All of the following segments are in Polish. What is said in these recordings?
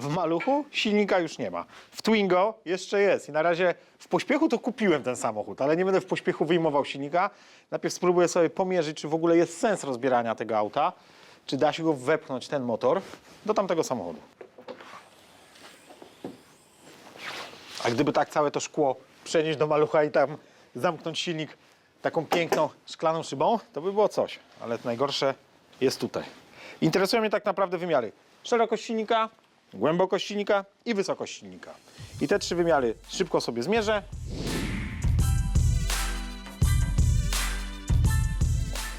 W Maluchu silnika już nie ma. W Twingo jeszcze jest i na razie w pośpiechu to kupiłem ten samochód, ale nie będę w pośpiechu wyjmował silnika. Najpierw spróbuję sobie pomierzyć, czy w ogóle jest sens rozbierania tego auta, czy da się go wepchnąć, ten motor, do tamtego samochodu. A gdyby tak całe to szkło przenieść do malucha i tam zamknąć silnik taką piękną szklaną szybą, to by było coś. Ale najgorsze jest tutaj. Interesują mnie tak naprawdę wymiary. Szerokość silnika, głębokość silnika i wysokość silnika. I te trzy wymiary szybko sobie zmierzę.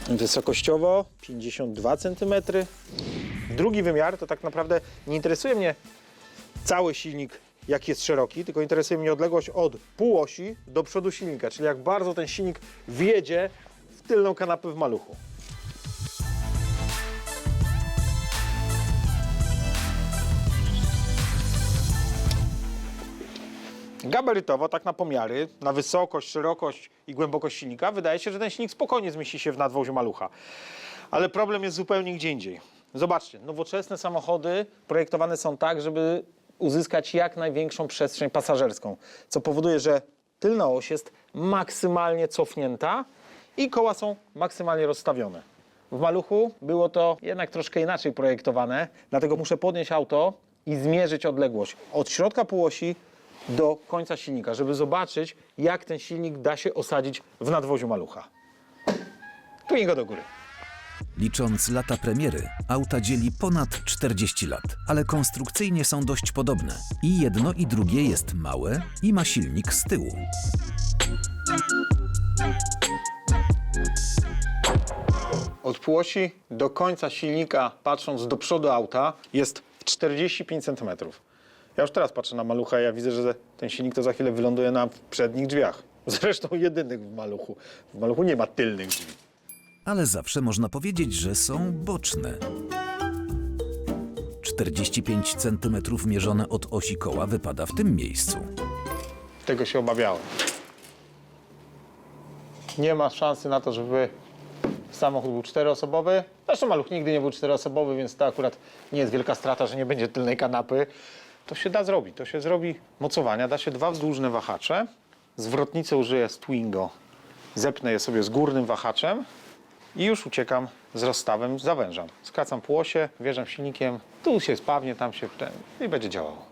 Wysokościowo 52 cm. Drugi wymiar to tak naprawdę nie interesuje mnie cały silnik, jak jest szeroki, tylko interesuje mnie odległość od półosi do przodu silnika, czyli jak bardzo ten silnik wjedzie w tylną kanapę w maluchu. Gabarytowo, tak na pomiary, na wysokość, szerokość i głębokość silnika, wydaje się, że ten silnik spokojnie zmieści się w nadwoziu malucha. Ale problem jest zupełnie gdzie indziej. Zobaczcie, nowoczesne samochody projektowane są tak, żeby uzyskać jak największą przestrzeń pasażerską, co powoduje, że tylna oś jest maksymalnie cofnięta i koła są maksymalnie rozstawione. W maluchu było to jednak troszkę inaczej projektowane, dlatego muszę podnieść auto i zmierzyć odległość od środka półosi do końca silnika, żeby zobaczyć, jak ten silnik da się osadzić w nadwoziu malucha. Tu go do góry. Licząc lata premiery, auta dzieli ponad 40 lat, ale konstrukcyjnie są dość podobne. I jedno i drugie jest małe i ma silnik z tyłu. Od półosi do końca silnika, patrząc do przodu auta, jest 45 cm. Ja już teraz patrzę na malucha i ja widzę, że ten silnik to za chwilę wyląduje na przednich drzwiach. Zresztą jedynych w maluchu. W maluchu nie ma tylnych drzwi. Ale zawsze można powiedzieć, że są boczne. 45 cm mierzone od osi koła wypada w tym miejscu. Tego się obawiałem. Nie ma szansy na to, żeby samochód był czteroosobowy. Zresztą maluch nigdy nie był czteroosobowy, więc to akurat nie jest wielka strata, że nie będzie tylnej kanapy. To się da zrobić. To się zrobi mocowania. Da się dwa wzdłużne wahacze. Zwrotnicę użyję z Twingo. Zepnę je sobie z górnym wahaczem i już uciekam z rozstawem, zawężam. Skracam półosie, wjeżdżam silnikiem, tu się spawnie, tam się i będzie działało.